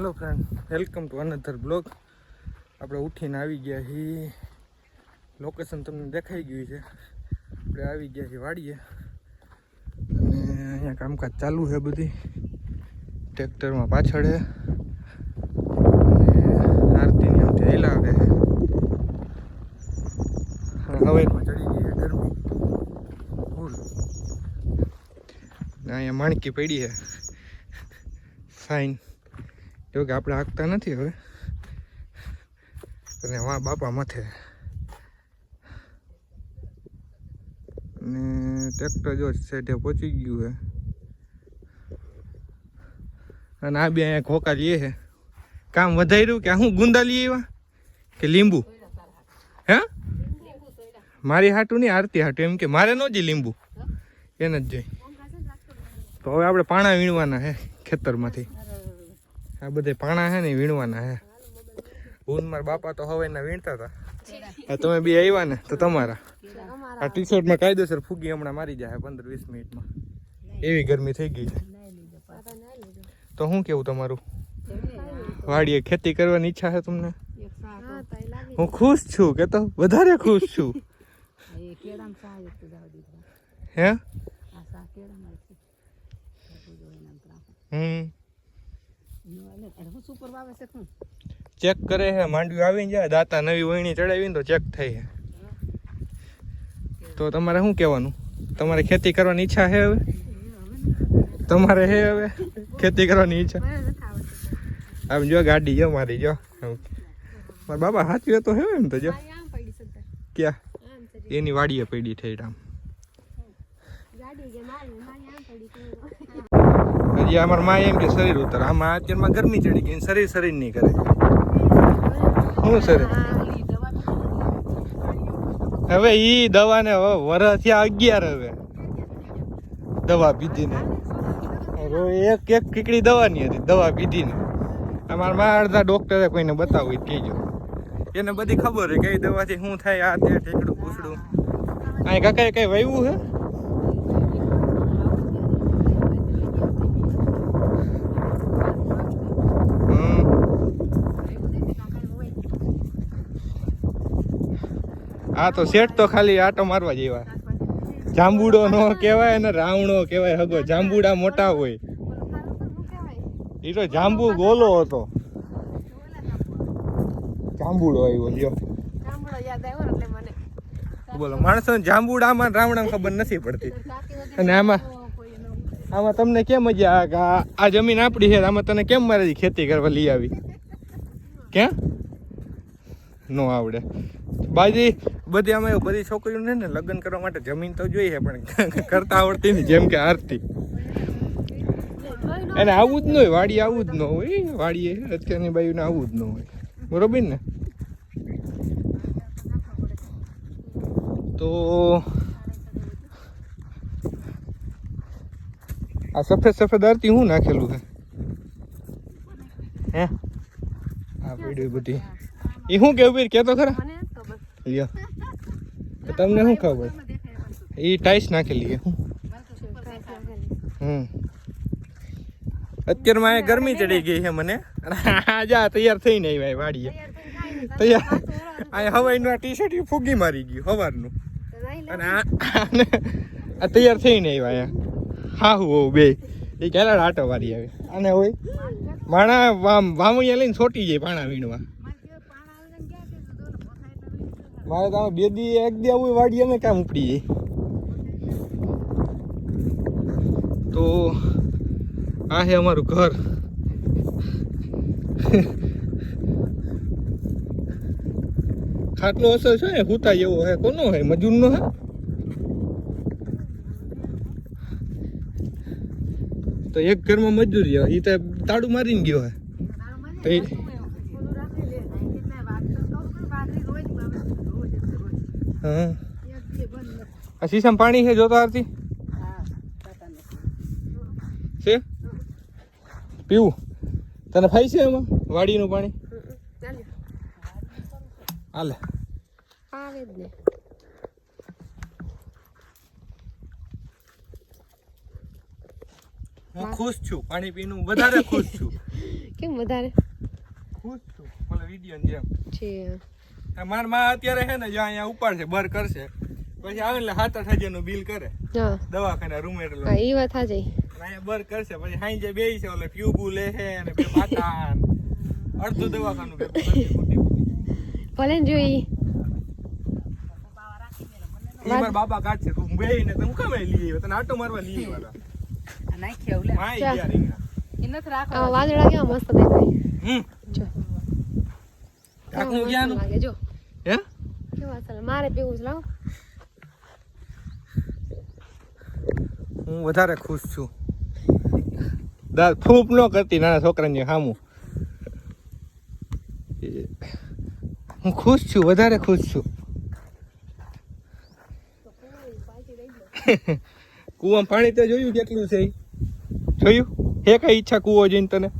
Hello friend welcome to another blog આપણે ઉઠીને આવી ગયા છીએ. લોકેશન તમને દેખાઈ ગયું છે. આપણે આવી ગયા છીએ વાડીએ. અને અહીંયા કામકાજ ચાલુ છે બધી. ટ્રેક્ટરમાં પાછળ છે. અને આરતીની આમથી હેલાવે છે. હવાઈમાં ચડી ગઈ છે ગરમી. ફૂલ. અહીંયા માણકી પડી છે. ફાઇન જો કે આપણે હાંકતા નથી હવે. અને વા બાપા મથે. અને ટ્રેક્ટર જો સેઠે પહોંચી ગયું હે. અને આ બે અહીંયા ખોકા લઈએ છે કામ વધાર્યું કે હું ગુંદા લઈએ એવા કે લીંબુ? હે? મારી હાટું નહીં, આરતી હાટું. એમ કે મારે ન જઈ લીંબુ. એને જ જોઈ. તો હવે આપણે પાણા વીણવાના હે ખેતરમાંથી. આ બધે પાણા છે ને વીણવાના હે. હું મારા બાપા તો હવે એના વીણતા હતા તમે બી આવ્યા ને તો તમારા. આ ટી શર્ટમાં કાયદેસર ફૂગી હમણાં મારી જાય પંદર વીસ મિનિટમાં. એવી ગરમી થઈ ગઈ છે. તો શું કેવું તમારું? વાડીએ ખેતી કરવાની ઈચ્છા છે તમને? હું ખુશ છું કે તો વધારે ખુશ છું. હે? હમ. ચેક કરે છે માંડવી આવીને જાય દાતા નવી વહીણી ચડાવીને તો ચેક થઈ તો તમારે શું કહેવાનું? તમારે ખેતી કરવાની ઈચ્છા છે હવે? તમારે છે હવે? ખેતી કરવાની ઈચ્છા? આમ જો ગાડી જો મારી જો. મારા બાબા સાચી તો હે એમ તો જો. ક્યાં? એની વાડીએ પડી થઈ આમ. હજી અમારા માં એમ કે શરીર ઉતર. આમાં અત્યારમાં ગરમી ચડી ગઈ શરીર શરીર નહીં કરે શું શરીર? હવે ઈ દવાને વરસ થયા અગિયાર હવે. દવા પીધીને. એક એક કીકડી દવાની હતી, દવા પીધીને. અમારા માં અડધા ડોક્ટરે કોઈને બતાવવું હોય કહેજો એને બધી ખબર છે કઈ દવાથી શું થાય, આ તે ઠેકડું પૂછડું અહીં કાકાએ કઈ વાવ્યું છે આ તો શેઠ તો ખાલી આટો મારવા જેવા જાંબુડો નો કહેવાય ને રાવણો કહેવાય હગો. જાંબુડા મોટા હોય. એ તો જાંબુ ગોલો હતો. જાંબુડો આવ્યો, લ્યો. બોલો, માણસો જાંબુડામાં રાવણા ખબર નથી પડતી. અને આમાં આમાં તમને કેમ મજા આ જમીન આપણી છે આમાં તને કેમ મારે ખેતી કરવા લઈ આવી? ક્યાં? નો આવડે. બાજી, બધી એવું બધી છોકરીઓને ને, લગ્ન કરવા માટે જમીન તો જોઈએ, પણ કરતા આવડતી નહીં, જેમ કે આરતી. એને આવું જ ન હોય, વાડી આવું જ ન હોય વાડીએ, અત્યારની બાયુને આવું જ ન હોય. બરોબર ને? તો આ સફેદ સફેદ આરતી હું નાખેલું છે? હે? આ પીડી બધી. એ શું કેવું પીર કેતો ખરા? લ્યો. તમને શું ખબર? એ ટાઈસ નાખેલી લઈએ હું હમ. અત્યારમાં અહીંયા ગરમી ચડી ગઈ છે મને. જા તૈયાર થઈને આવ્યા વાડીએ. તૈયાર. અહીંયા હવાઈનું આ ટી શર્ટ ફૂગી મારી ગયું હવારનું. અને આ આ તૈયાર થઈને આવ્યા અહીંયા. હા હું બે. એ ક્યારે આટો વારી આવે. અને હોય માણા વામ વામૈયા લઈને છોટી જાય પાણા વીણવા. મારે તો બે દી એક દી આવું વાડી અમે કામ ઉપડી જાય તો આ છે અમારું ઘર. ખાટલો અસર છે ને? હુતા જેવો હે. કોનો હે? મજૂરનો હે? તો એક ઘરમાં મજૂરી એ તો તાળું મારીને ગયો હે. તો હા. આ પાણી છે જોતો આરતી? છે? પીવું? તને ફાઈ છે એમાં વાડીનું પાણી? હાલે. આવે જ ને હું ખુશ છું પાણી પીનું વધારે ખુશ છું. કેમ વધારે? ખુશ છું. મને વીડિયો જેમ. છે. મારમાં અત્યારે છે ને જો અહીંયા ઉપાડશે બર કરશે. પછી આવે એટલે સાત આઠ હજારનું બિલ કરે. હા દવાખાના રૂમ એટલે. એ વાત હાજી અહીંયા બર કરશે પછી સાંજે બે છે ઓલે ટ્યુબુ લે છે અને બે પાટા અડધું દવાખાનું. ભલે જોઈ મારા બાપા કાઢશે તું બે ને તું કામે લઈ તને આટો મારવા લઈ આવ્યા નાખી આવું લે. માય ચા. ગયા રીંગણા. એ નથી રાખો આ વાદળા કેવા મસ્ત દેખાય. હમ. જો. જો. મારે પીવું જ લાવ. હું વધારે ખુશ છું. દાદ ફૂપ ન કરતી નાના છોકરાની સામું હું ખુશ છું વધારે ખુશ છું. કુવામાં પાણી તે જોયું કેટલું છે? જોયું? હે કઈ ઈચ્છા કૂવો જઈને તને?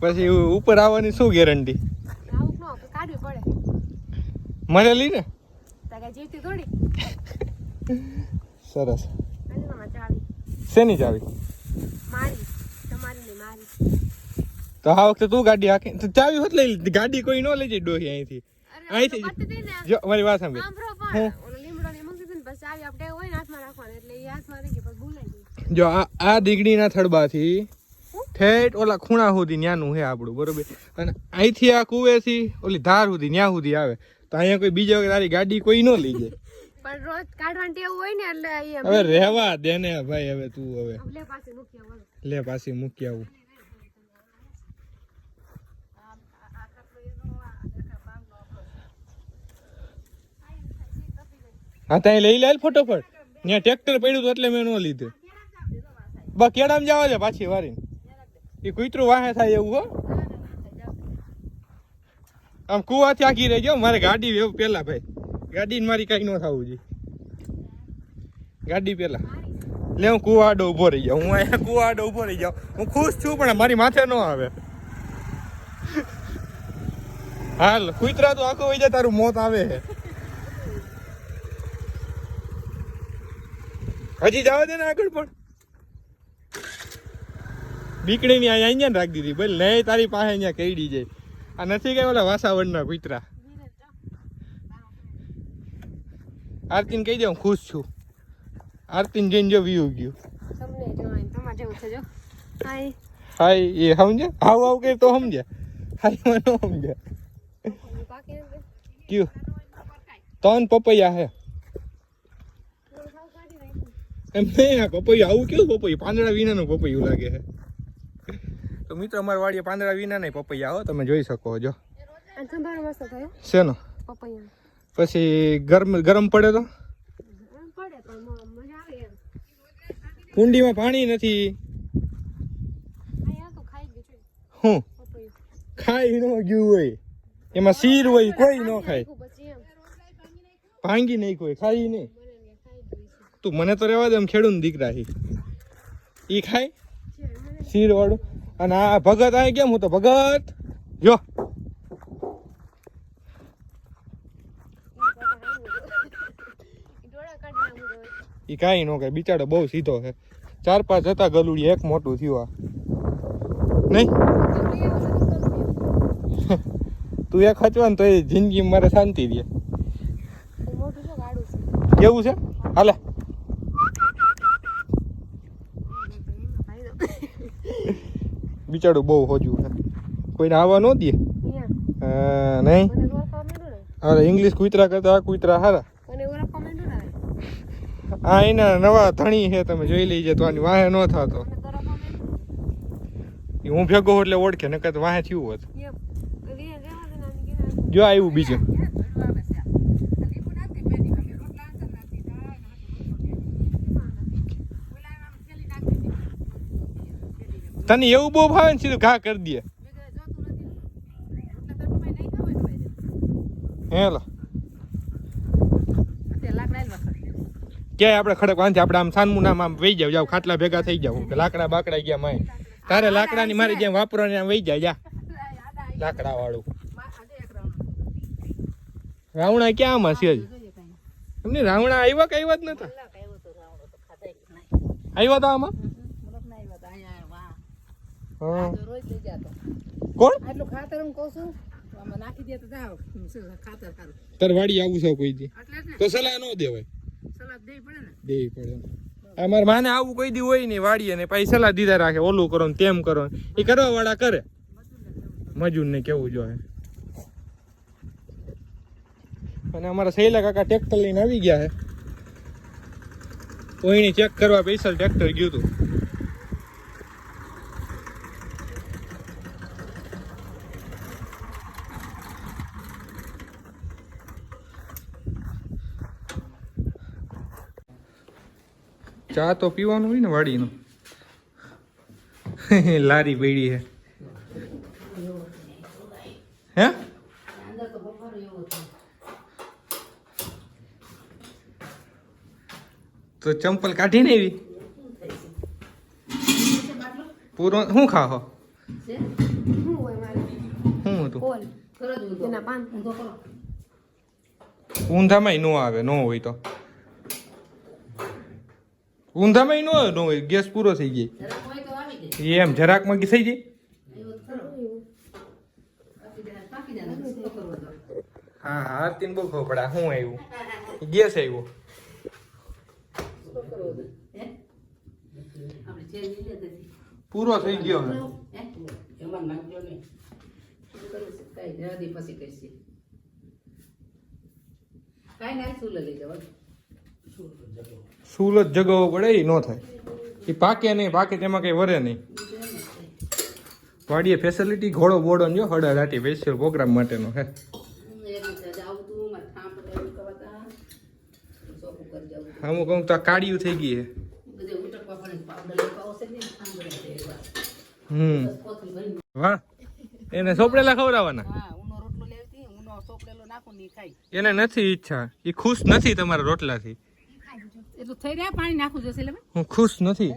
પછી ઉપર આવવાની શું ગેરંટી લઈ ને. સરસ. શેની ચાવી તો આ વખતે તું ગાડી હાકે ચાવી હોત લઈ લીધી. ગાડી કોઈ ન લઈ જાય ડોહી અહીંથી. અહીંથી જો. મારી વાત સાંભળ. સાંભળો જો આ આ દીગડીના થડબાથી ઠેઠ ઓલા ખૂણા સુધી ન્યાનું છે આપણું બરોબર? અને અહીંથી આ કુવેથી ઓલી ધાર સુધી ન્યા સુધી આવે. તો અહીંયા કોઈ બીજા તારી ગાડી કોઈ ન લઈ જાય પણ રોજ કાઢવાની ટેવ હોય ને એટલે હવે રહેવા દે ને ભાઈ હવે તું હવે લે પાસે મૂકી આવવાનું લે પાછી મૂકી આવું. હા ત્યાં લઈ લે ફટોફટ. ત્યાં ટ્રેક્ટર પડ્યું હતું એટલે મેં ન લીધું. બા કેડામ જવા છે પાછી વારી એ કુતરું વાહે થાય એવું હો. આમ કુવાથી આખી રહી ગયો, મારે ગાડી વેવ પેલા ભાઈ. ગાડી મારી કઈ ન થવું જોઈએ. ગાડી પેલા લે, હું કુવાડો ઊભો રહી જાઉં હું અહીંયા કુવાડો ઊભો રહી જાઉં હું ખુશ છું, પણ મારી માથે ન આવે. હાલ, કુતરા તો આખો હોય જાય, તારું મોત આવે છે. હજી જવા દે ને આગળ પણ. બીકડી ની અહીંયા અહીંયા રાખી દીધી. ભાઈ નહીં તારી પાસે અહીંયા કઈડી જાય આ નથી કઈ ઓલા વાસાવડના કુતરા આરતીને કહી દે હું ખુશ છું. આરતીને જઈને જો વ્યૂ ગયું. હાય એ સમજે? હાવ હાવ કે તો સમજે. હાય મને ન સમજે. કયું? ત્રણ પપૈયા હે. એમ નહીં આ પપૈયું આવું કેવું પપૈયું? પાંદડા વિનાનું પપૈયું લાગે છે તો મિત્રો અમારા વાડીએ પાંદડા વિના નહીં પપૈયા હો તમે જોઈ શકો થયો. શેનો? પપૈયા. પછી ગરમ ગરમ પડે તો? કુંડીમાં પાણી નથી. હું? ખાઈ ન ગયું હોય. એમાં શીર હોય કોઈ ન ખાય. ભાંગી નહીં. કોઈ ખાઈ નહીં તું મને તો રહેવા દે એમ ખેડૂત દીકરા એ ખાય? શીર વાળું અને આ ભગત અહીં કેમ હું તો ભગત? જો. એ કાંઈ ન કરે બિચારો બહુ સીધો છે. ચાર પાંચ હતા ગલુડી એક મોટું થયું આ. નહીં? તું એક હચવાન તો એ જિંદગી મારે શાંતિ છે કેવું છે? હાલે ભાઈ દો બિચારું બહુ હોજું છે. કોઈને આવવા ન દે? હા, નહીં? અરે ઇંગ્લિશ કુતરા કરતા આ કુતરા હારા. આ એના નવા ધણી છે તમે જોઈ લેજે તો આની વાહે ન થતો. હું ભેગો એટલે ઓળખે નકર વાહે થયું હોત. જો આવ્યું બીજું. તને એવું બહુ ભાવે ને સીધું ઘા કરી દે. હેલો ક્યાંય આપણે ખડક વાંચે આપણે આમ સાનમું નામ આમ વહી જાવ જાવ ખાટલા ભેગા થઈ જાવ કે લાકડા બાકડા ગયા માય. તારે લાકડાની મારી જેમ વાપરવાની આમ વહી જાય જા. લાકડા વાળું રાવણા. ક્યાં આમાં છે એમને રાવણા આવ્યા કે આવ્યા જ નતા? આવ્યા તો આમાં? કોણ? આટલું ખાતર હું કહું છું નાખી દે તો જાવ શું ખાતર તાર વાડી આવું છે કોઈ દી. તો સલાહ ન દેવાય. દેવી પડે ને. દેવી પડે અમારે માને આવું કોઈ દી હોય નહીં વાડીએ ને પછી સલાહ દીધા રાખે ઓલું કરો ને તેમ કરો ને. એ કરવા વાળા કરે. મજૂર ને કેવું જોઈએ. અને અમારા સહેલા કાકા ટ્રેક્ટર લઈને આવી ગયા છે. કોઈને ચેક કરવા સ્પેશિયલ ટ્રેક્ટર ગયું હતું. ચા તો પીવાનું હોય ને વાડીનું. લારી પીડી હે. હે? તો ચંપલ કાઢી ને એવી પૂરો શું ખાહો? શું હતું? ઊંધામાં નો આવે નો હોય તો. ઊંધામાં નો નો હોય ગેસ પૂરો થઈ એ એમ જરાકમાં થઈ જાય. હા હા આરતીને બહુ ખબર પડે. શું આવ્યું? ગેસ આવ્યો. પૂરો થઈ ગયો હવે. કાંઈ જવા દે પછી કહીશ કાંઈ ના શું લઈ જવા સુલત જગાવવો પડે એ ન થાય. એ પાકે નહીં પાકે તેમાં કઈ વરે નહીં. વાડીએ ફેસિલિટી ઘોડો બોડો જો હડા રાટી સ્પેશિયલ પ્રોગ્રામ માટેનો હે. અમુક અમુક તો કાળિયું થઈ ગઈ હમ. વાહ. એને સોપડેલા ખવડાવવાના? એને નથી ઈચ્છા. એ ખુશ નથી તમારા રોટલાથી. એટલું થઈ રહ્યા પાણી નાખું જશે એટલે હું ખુશ નથી.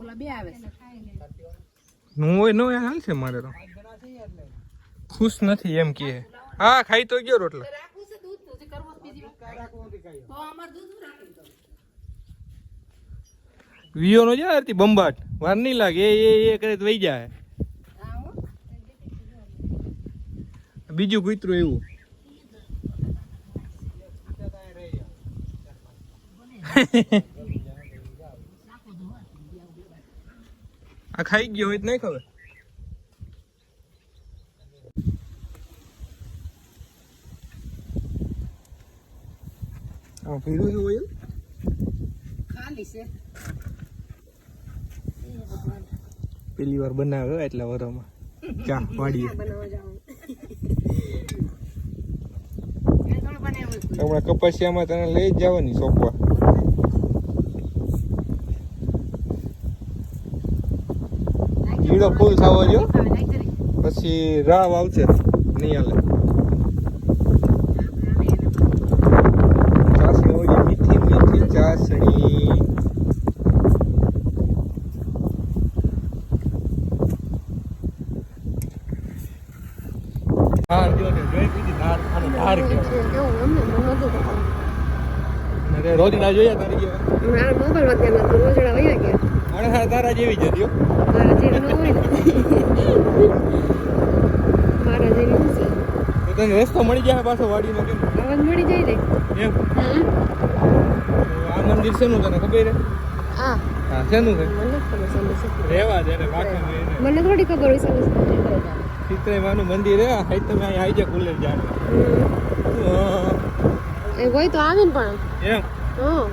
ઓલા બે આવે હાલ છે મારે તો. ખુશ નથી એમ કે હા ખાઈ તો ગયો રોટલા. વિયો નો જાય આરતી બંબાટ. વાર નહીં લાગે. એ એ એ કરે તો વહી જાય. બીજું કૂતરું એવું. આ ખાઈ ગયો હોય તો નહીં ખબર. આ પીળું છે ઓઇલ ખાલી છે. પેલી વાર બનાવ્યો એટલા વરોમાં. ચા વાડીએ. હમણાં કપાસિયામાં તને લઈ જ જવાની સોંપવા. જીડો ફૂલ થવો જો. પછી રાવ આવશે. નહીં હાલે. ચાસણી ઓલી મીઠી મીઠી ચાસણી. ધાર જો ને જોઈ દીધી ધાર. આને ધાર કહેવાય કેવું અમને મન નતું થતું. ને રોજડા જોયા તારી જેવા? મોબાઈલમાં રોજડા વયા ગયા. તારા જેવી જ હતી. મારા જેવી હોય ને. મારા જેવી છે. તો તને રસ્તો મળી જાય પાછો વાડીનો કેમ? અવાજ મળી જાય ને? એમ? આ મંદિર શેનું તને ખબર હે. હા શેનું છે? રેવા દે ને બાકી મને થોડી ખબર હોય સમજ સીતરે માનું મંદિર હે હાઈ તમે અહીં આવી જા કુલર જાણે. એ હોય તો આવે ને પણ. એમ? હા.